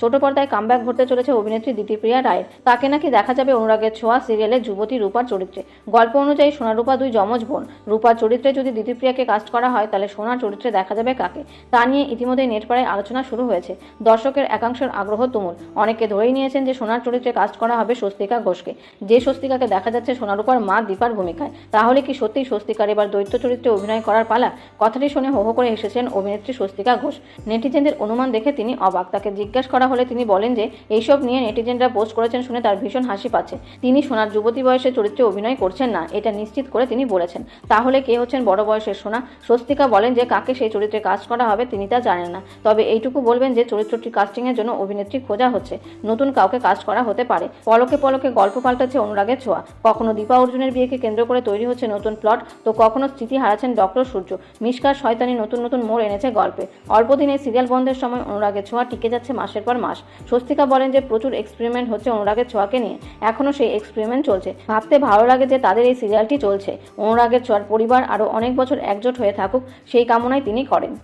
ছোট পর্দায় কামব্যাক ঘটতে চলেছে অভিনেত্রী দিতিপ্রিয়া রায়ের। তাকে নাকি দেখা যাবে অনুরাগের ছোঁয়া সিরিয়ালের যুবতী রূপার চরিত্রে। গল্প অনুযায়ী সোনা রূপা দুই যমজ বোন। রূপার চরিত্রে যদি দিতিপ্রিয়াকে কাস্ট করা হয়, তাহলে সোনার চরিত্রে দেখা যাবে কাকে? তা নিয়ে ইতিমধ্যে নেটপাড়ায় আলোচনা শুরু হয়েছে। দর্শকের একাংশের আগ্রহ তুমুল। অনেকে ধরেই নিয়েছেন যে সোনার চরিত্রে কাস্ট করা হবে স্বস্তিকা ঘোষকে। যে স্বস্তিকাকে দেখা যাচ্ছে সোনারূপার মা দীপার ভূমিকায়। তাহলে কি সত্যিই স্বস্তিকার এবার দৈত্য চরিত্রে অভিনয় করার পালা? কথাটি শুনে হো করে এসেছেন অভিনেত্রী স্বস্তিকা ঘোষ। নেটিজেনদের অনুমান দেখে তিনি অবাক। তাকে জিজ্ঞাসা করা হলে তিনি বলেন যে, এইসব নিয়ে নেটিজেনরা পোস্ট করেছেন শুনে তার ভীষণ হাসি পাচ্ছে। তিনি সোনার যুবতী বয়সে চরিত্রে অভিনয় করছেন না, এটা নিশ্চিত করে তিনি বলেছেন। তাহলে কে হচ্ছেন বড় বয়সের সোনা? স্বস্তিকা বলেন যে, কাকে সেই চরিত্রে কাজ করা হবে তিনি তা জানেন না। তবে এইটুকু বলবেন যে চরিত্রটি কাস্টিংয়ের জন্য অভিনেত্রী খোঁজা হচ্ছে। নতুন কাউকে কাজ করা হতে পারে। পলকে পলকে গল্প পাল্টাচ্ছে অনুরাগের ছোঁয়া। কখনো দীপা অর্জুনের বিয়েকে কেন্দ্র করে তৈরি হচ্ছে নতুন প্লট তো কখনো স্মৃতি হারাচ্ছেন ডক্টর সূর্য। মিষ্কার শয়তানি নতুন নতুন মোড় এনেছে গল্পে। অল্প দিনে সিরিয়াল বন্ধের সময় অনুরাগের ছোঁয়া টিকে যাচ্ছে মাসের পর মাস। স্বস্তিকা বলেন যে, প্রচুর এক্সপেরিমেন্ট হচ্ছে অনুরাগের ছোঁয়াকে নিয়ে। এখনও সেই এক্সপেরিমেন্ট চলছে। ভাবতে ভালো লাগে যে, তাদের এই সিরিয়ালটি চলছে। অনুরাগের ছোঁয়ার পরিবার আরও অনেক বছর একজোট হয়ে থাকুক, সেই কামনায় তিনি করেন।